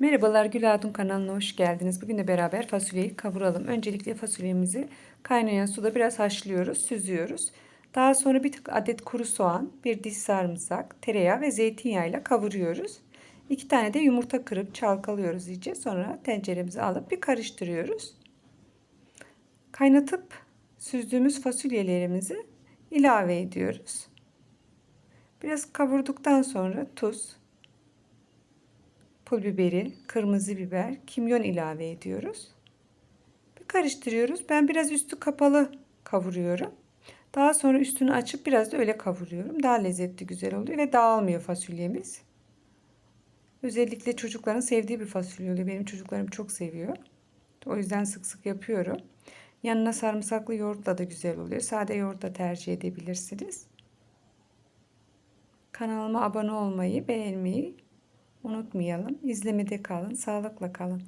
Merhabalar Gül kanalına hoş geldiniz. Bugün de beraber fasulyeyi kavuralım. Öncelikle fasulyemizi kaynayan suda biraz haşlıyoruz, süzüyoruz. Daha sonra bir adet kuru soğan, bir diş sarımsak, tereyağı ve zeytinyağı ile kavuruyoruz. İki tane de yumurta kırıp çalkalıyoruz iyice. Sonra tenceremize alıp bir karıştırıyoruz. Kaynatıp süzdüğümüz fasulyelerimizi ilave ediyoruz. Biraz kavurduktan sonra tuz, pul biberi, kırmızı biber, kimyon ilave ediyoruz. Bir karıştırıyoruz. Ben biraz üstü kapalı kavuruyorum. Daha sonra üstünü açıp biraz da öyle kavuruyorum. Daha lezzetli güzel oluyor ve dağılmıyor fasulyemiz. Özellikle çocukların sevdiği bir fasulye oluyor. Benim çocuklarım çok seviyor. O yüzden sık sık yapıyorum. Yanına sarımsaklı yoğurtla da güzel oluyor. Sade yoğurt da tercih edebilirsiniz. Kanalıma abone olmayı, beğenmeyi unutmayalım. İzlemede kalın, sağlıkla kalın.